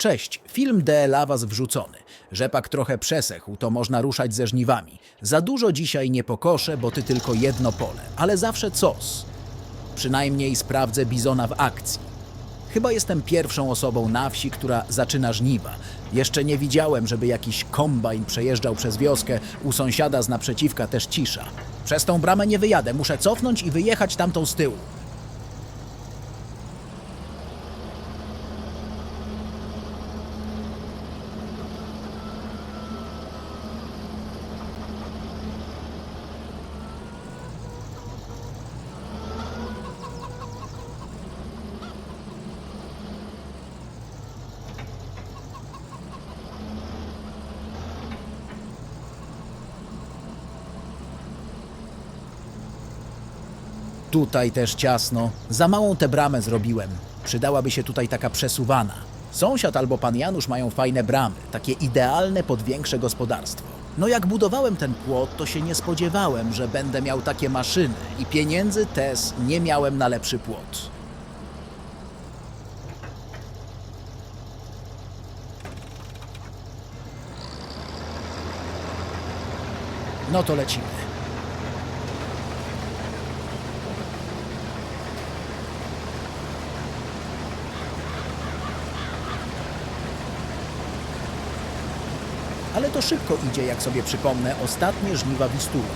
Cześć, film DLA was wrzucony. Rzepak trochę przesechł, to można ruszać ze żniwami. Za dużo dzisiaj nie pokoszę, bo ty tylko jedno pole, ale zawsze coś. Przynajmniej sprawdzę bizona w akcji. Chyba jestem pierwszą osobą na wsi, która zaczyna żniwa. Jeszcze nie widziałem, żeby jakiś kombajn przejeżdżał przez wioskę, u sąsiada z naprzeciwka też cisza. Przez tą bramę nie wyjadę, muszę cofnąć i wyjechać tamtą z tyłu. Tutaj też ciasno. Za małą tę bramę zrobiłem. Przydałaby się tutaj taka przesuwana. Sąsiad albo pan Janusz mają fajne bramy, takie idealne pod większe gospodarstwo. No jak budowałem ten płot, to się nie spodziewałem, że będę miał takie maszyny i pieniędzy też nie miałem na lepszy płot. No to lecimy. Ale to szybko idzie, jak sobie przypomnę, ostatnie żniwa Wistula.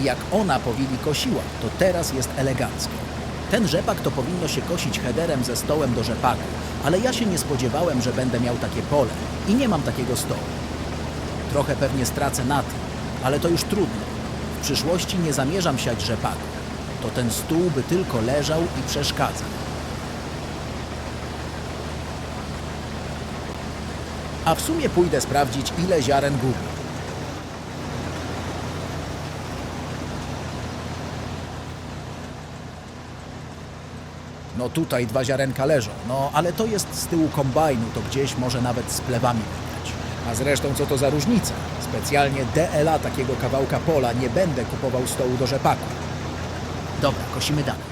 I jak ona po wili kosiła, to teraz jest elegancko. Ten rzepak to powinno się kosić headerem ze stołem do rzepaku, ale ja się nie spodziewałem, że będę miał takie pole i nie mam takiego stołu. Trochę pewnie stracę na tym, ale to już trudno. W przyszłości nie zamierzam siać rzepaku. To ten stół by tylko leżał i przeszkadzał. A w sumie pójdę sprawdzić, ile ziaren gubi. No tutaj dwa ziarenka leżą, no ale to jest z tyłu kombajnu, to gdzieś może nawet z plewami wygrać. A zresztą co to za różnica? Specjalnie DLA takiego kawałka pola nie będę kupował stołu do rzepaku. Dobra, kosimy dalej.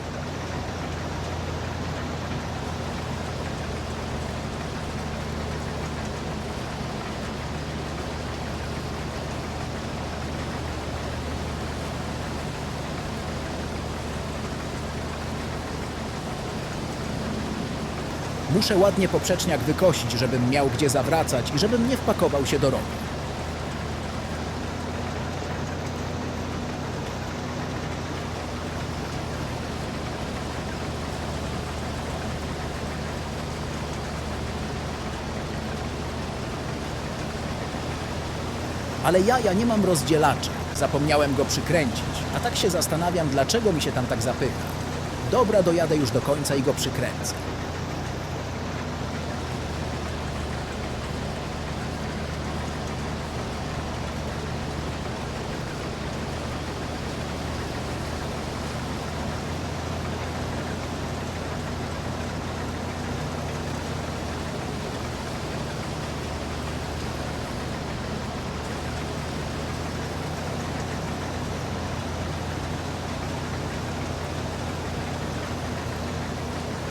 Muszę ładnie poprzeczniak wykosić, żebym miał gdzie zawracać i żebym nie wpakował się do rowu. Ale ja, ja nie mam rozdzielacza. Zapomniałem go przykręcić, a tak się zastanawiam, dlaczego mi się tam tak zapycha. Dobra, dojadę już do końca i go przykręcę.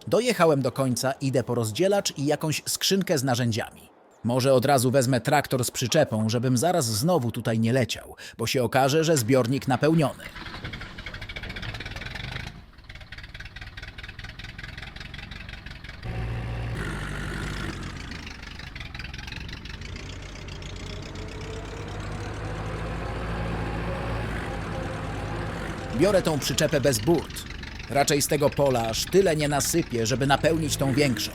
Dojechałem do końca, idę po rozdzielacz i jakąś skrzynkę z narzędziami. Może od razu wezmę traktor z przyczepą, żebym zaraz znowu tutaj nie leciał, bo się okaże, że zbiornik napełniony. Biorę tą przyczepę bez burt. Raczej z tego pola aż tyle nie nasypię, żeby napełnić tą większą.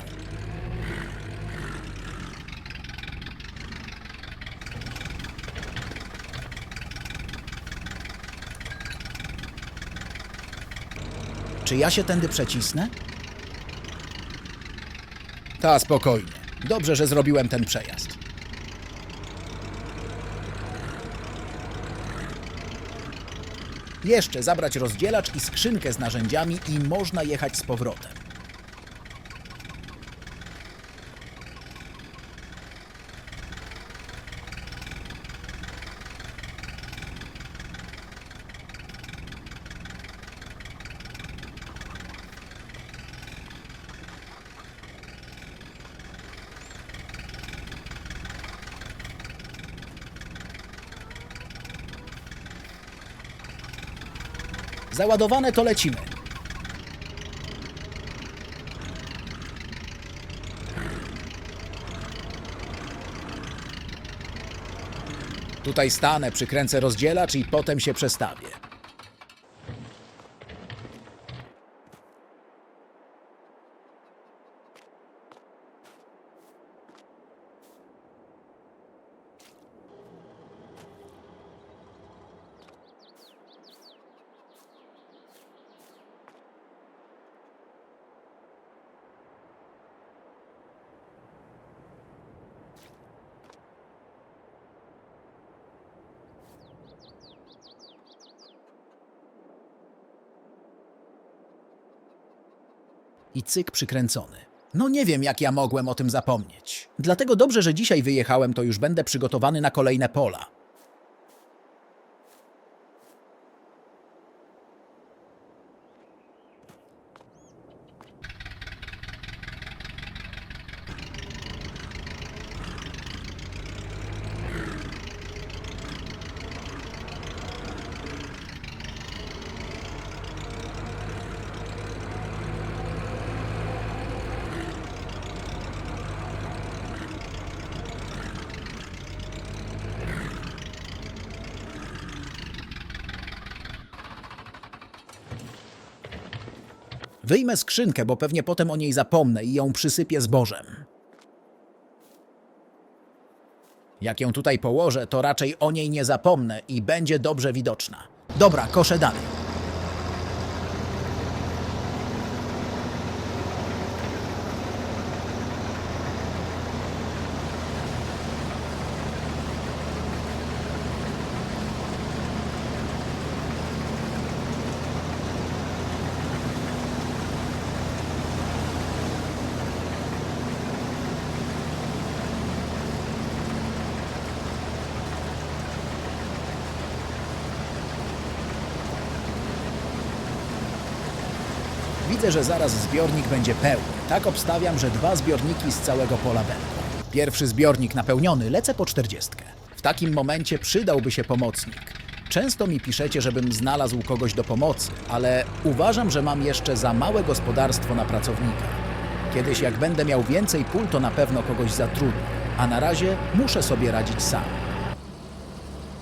Czy ja się tędy przecisnę? Ta, spokojnie. Dobrze, że zrobiłem ten przejazd. Jeszcze zabrać rozdzielacz i skrzynkę z narzędziami i można jechać z powrotem. Załadowane to lecimy. Tutaj stanę, przykręcę rozdzielacz i potem się przestawię. I cyk przykręcony. No nie wiem, jak ja mogłem o tym zapomnieć. Dlatego dobrze, że dzisiaj wyjechałem, to już będę przygotowany na kolejne pola. Wyjmę skrzynkę, bo pewnie potem o niej zapomnę i ją przysypię zbożem. Jak ją tutaj położę, to raczej o niej nie zapomnę i będzie dobrze widoczna. Dobra, koszę dalej. Widzę, że zaraz zbiornik będzie pełny. Tak obstawiam, że dwa zbiorniki z całego pola będą. Pierwszy zbiornik napełniony, lecę po czterdziestkę. W takim momencie przydałby się pomocnik. Często mi piszecie, żebym znalazł kogoś do pomocy, ale uważam, że mam jeszcze za małe gospodarstwo na pracownika. Kiedyś jak będę miał więcej pól, to na pewno kogoś zatrudnię, a na razie muszę sobie radzić sam.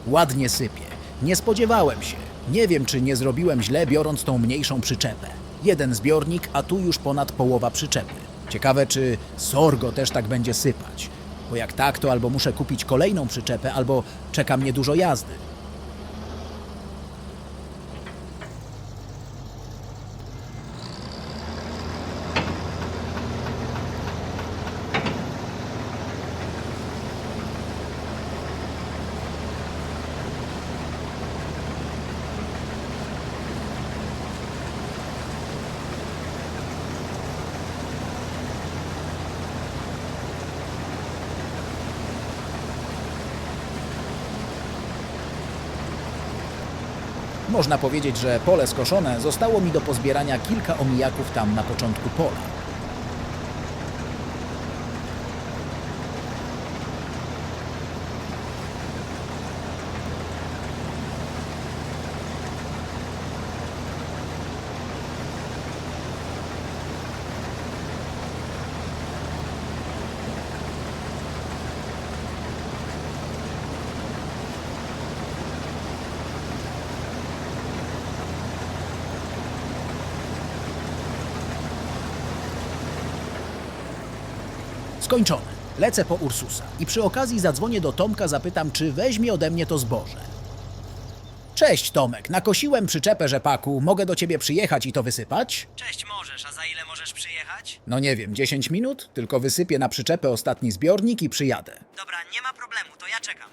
Ładnie sypie. Nie spodziewałem się. Nie wiem, czy nie zrobiłem źle, biorąc tą mniejszą przyczepę. Jeden zbiornik, a tu już ponad połowa przyczepy. Ciekawe, czy Sorgo też tak będzie sypać. Bo jak tak, to albo muszę kupić kolejną przyczepę, albo czeka mnie dużo jazdy. Można powiedzieć, że pole skoszone zostało mi do pozbierania kilka omijaków tam na początku pola. Skończone. Lecę po Ursusa i przy okazji zadzwonię do Tomka, zapytam, czy weźmie ode mnie to zboże. Cześć Tomek, nakosiłem przyczepę rzepaku, mogę do ciebie przyjechać i to wysypać? Cześć, możesz, a za ile możesz przyjechać? No nie wiem, 10 minut? Tylko wysypię na przyczepę ostatni zbiornik i przyjadę. Dobra, nie ma problemu, to ja czekam.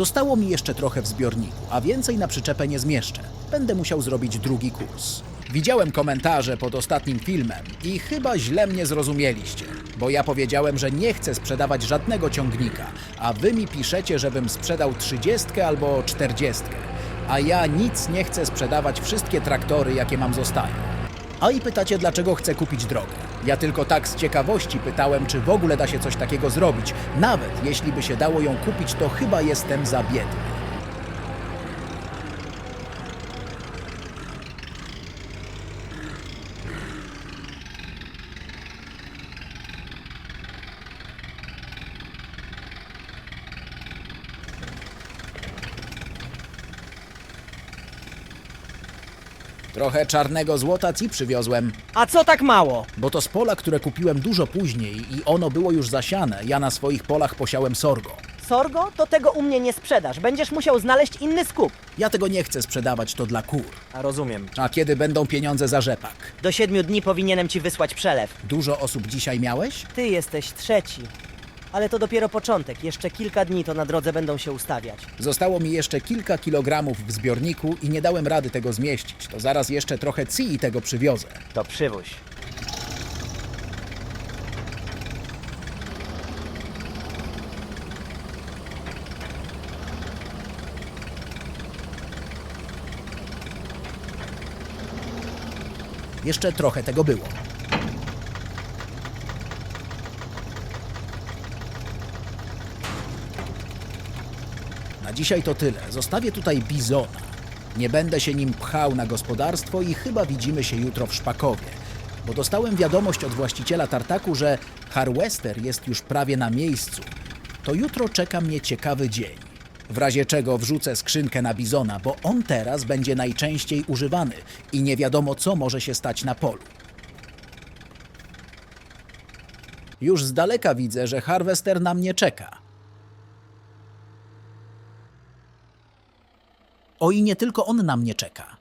Zostało mi jeszcze trochę w zbiorniku, a więcej na przyczepę nie zmieszczę. Będę musiał zrobić drugi kurs. Widziałem komentarze pod ostatnim filmem i chyba źle mnie zrozumieliście, bo ja powiedziałem, że nie chcę sprzedawać żadnego ciągnika, a wy mi piszecie, żebym sprzedał 30 albo 40. A ja nic nie chcę sprzedawać, wszystkie traktory, jakie mam zostają. A i pytacie, dlaczego chcę kupić drogę. Ja tylko tak z ciekawości pytałem, czy w ogóle da się coś takiego zrobić. Nawet jeśli by się dało ją kupić, to chyba jestem za biedny. Trochę czarnego złota ci przywiozłem, A co tak mało? bo to z pola, które kupiłem dużo później i ono było już zasiane. Ja na swoich polach posiałem sorgo. Sorgo? To tego u mnie nie sprzedasz. Będziesz musiał znaleźć inny skup. Ja tego nie chcę sprzedawać, to dla kur. A rozumiem. A kiedy będą pieniądze za rzepak? Do siedmiu dni powinienem ci wysłać przelew. Dużo osób dzisiaj miałeś? Ty jesteś trzeci. Ale to dopiero początek. Jeszcze kilka dni to na drodze będą się ustawiać. Zostało mi jeszcze kilka kilogramów w zbiorniku i nie dałem rady tego zmieścić. To zaraz jeszcze trochę CI tego przywiozę. To przywóź. Jeszcze trochę tego było. Na dzisiaj to tyle. Zostawię tutaj bizona. Nie będę się nim pchał na gospodarstwo i chyba widzimy się jutro w Szpakowie. Bo dostałem wiadomość od właściciela tartaku, że Harwester jest już prawie na miejscu. To jutro czeka mnie ciekawy dzień. W razie czego wrzucę skrzynkę na bizona, bo on teraz będzie najczęściej używany i nie wiadomo co może się stać na polu. Już z daleka widzę, że Harvester na mnie czeka. O i nie tylko on na mnie czeka.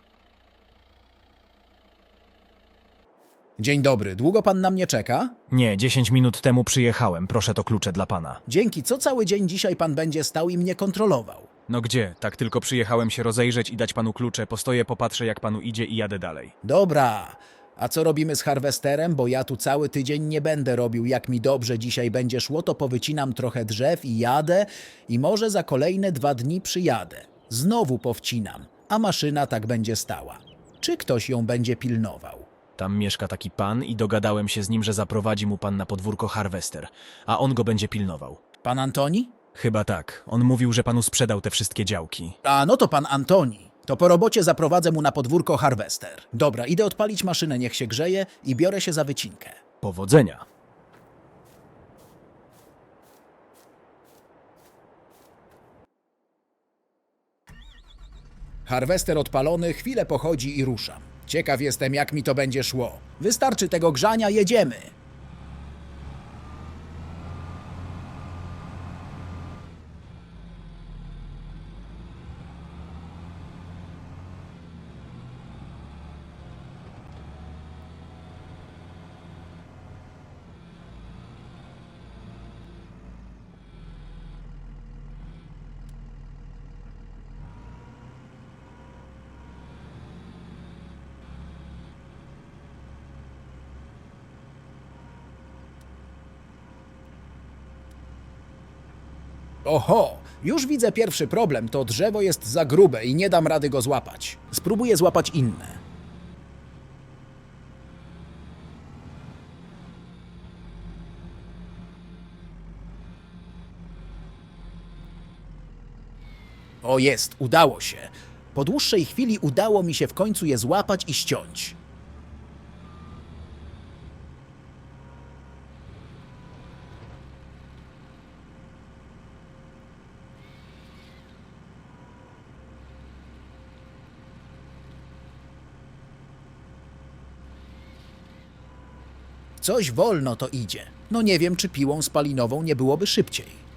Dzień dobry, długo pan na mnie czeka? Nie, 10 minut temu przyjechałem. Proszę to klucze dla pana. Dzięki, co cały dzień dzisiaj pan będzie stał i mnie kontrolował? No gdzie? Tak tylko przyjechałem się rozejrzeć i dać panu klucze. Postoję, popatrzę jak panu idzie i jadę dalej. Dobra, a co robimy z harwesterem? Bo ja tu cały tydzień nie będę robił. Jak mi dobrze dzisiaj będzie szło, to powycinam trochę drzew i jadę i może za kolejne dwa dni przyjadę. Znowu powcinam, a maszyna tak będzie stała. Czy ktoś ją będzie pilnował? Tam mieszka taki pan i dogadałem się z nim, że zaprowadzi mu pan na podwórko harwester, a on go będzie pilnował. Pan Antoni? Chyba tak. On mówił, że panu sprzedał te wszystkie działki. A no to pan Antoni. To po robocie zaprowadzę mu na podwórko harwester. Dobra, idę odpalić maszynę, niech się grzeje i biorę się za wycinkę. Powodzenia. Harwester odpalony, chwilę pochodzi i ruszam. Ciekaw jestem, jak mi to będzie szło. Wystarczy tego grzania, jedziemy. Oho, już widzę pierwszy problem. To drzewo jest za grube i nie dam rady go złapać. Spróbuję złapać inne. O jest, udało się. Po dłuższej chwili udało mi się w końcu je złapać i ściąć. Coś wolno to idzie. No nie wiem, czy piłą spalinową nie byłoby szybciej.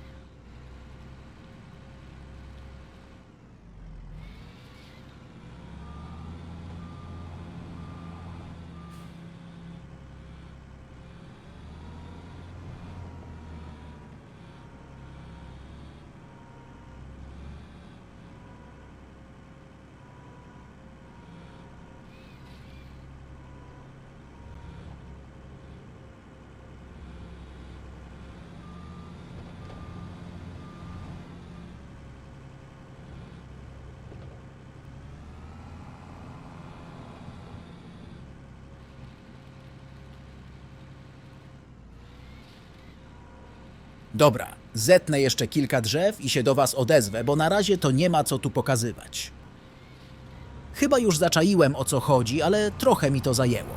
Dobra, zetnę jeszcze kilka drzew i się do was odezwę, bo na razie to nie ma co tu pokazywać. Chyba już zaczaiłem o co chodzi, ale trochę mi to zajęło.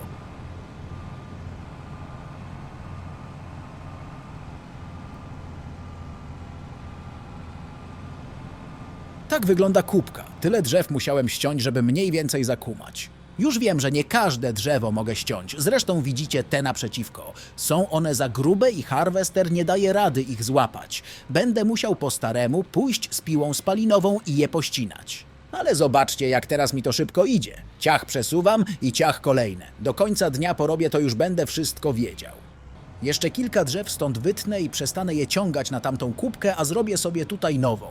Tak wygląda kubka. Tyle drzew musiałem ściąć, żeby mniej więcej zakumać. Już wiem, że nie każde drzewo mogę ściąć. Zresztą widzicie te naprzeciwko. Są one za grube i harwester nie daje rady ich złapać. Będę musiał po staremu pójść z piłą spalinową i je pościnać. Ale zobaczcie, jak teraz mi to szybko idzie. Ciach przesuwam i ciach kolejne. Do końca dnia porobię to już będę wszystko wiedział. Jeszcze kilka drzew stąd wytnę i przestanę je ciągać na tamtą kubkę, a zrobię sobie tutaj nową.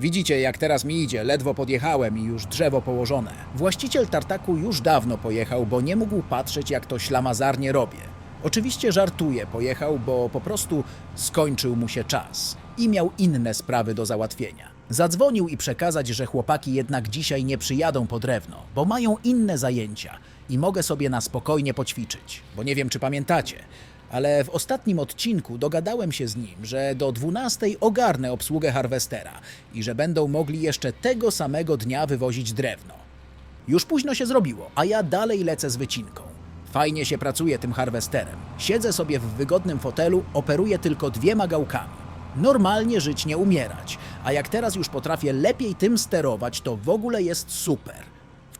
Widzicie, jak teraz mi idzie, ledwo podjechałem i już drzewo położone. Właściciel tartaku już dawno pojechał, bo nie mógł patrzeć, jak to ślamazarnie robię. Oczywiście żartuję, pojechał, bo po prostu skończył mu się czas i miał inne sprawy do załatwienia. Zadzwonił i przekazać, że chłopaki jednak dzisiaj nie przyjadą po drewno, bo mają inne zajęcia i mogę sobie na spokojnie poćwiczyć. Bo nie wiem, czy pamiętacie, ale w ostatnim odcinku dogadałem się z nim, że do 12 ogarnę obsługę harwestera i że będą mogli jeszcze tego samego dnia wywozić drewno. Już późno się zrobiło, a ja dalej lecę z wycinką. Fajnie się pracuje tym harwesterem. Siedzę sobie w wygodnym fotelu, operuję tylko dwiema gałkami. Normalnie żyć nie umierać, a jak teraz już potrafię lepiej tym sterować, to w ogóle jest super.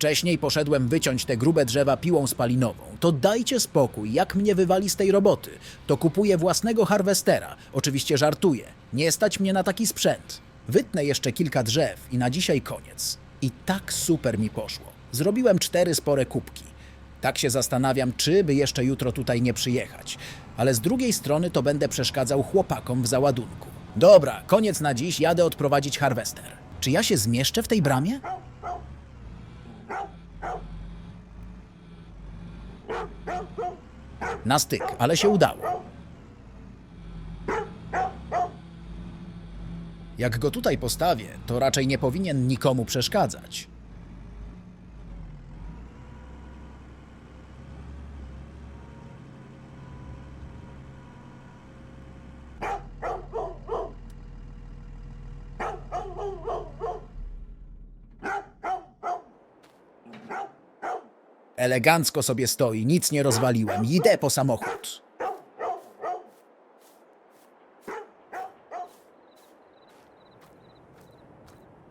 Wcześniej poszedłem wyciąć te grube drzewa piłą spalinową. To dajcie spokój, jak mnie wywali z tej roboty. To kupuję własnego harwestera. Oczywiście żartuję. Nie stać mnie na taki sprzęt. Wytnę jeszcze kilka drzew i na dzisiaj koniec. I tak super mi poszło. Zrobiłem cztery spore kubki. Tak się zastanawiam, czy by jeszcze jutro tutaj nie przyjechać. Ale z drugiej strony to będę przeszkadzał chłopakom w załadunku. Dobra, koniec na dziś, jadę odprowadzić harwester. Czy ja się zmieszczę w tej bramie? Na styk, ale się udało. Jak go tutaj postawię, to raczej nie powinien nikomu przeszkadzać. Elegancko sobie stoi, nic nie rozwaliłem. Idę po samochód.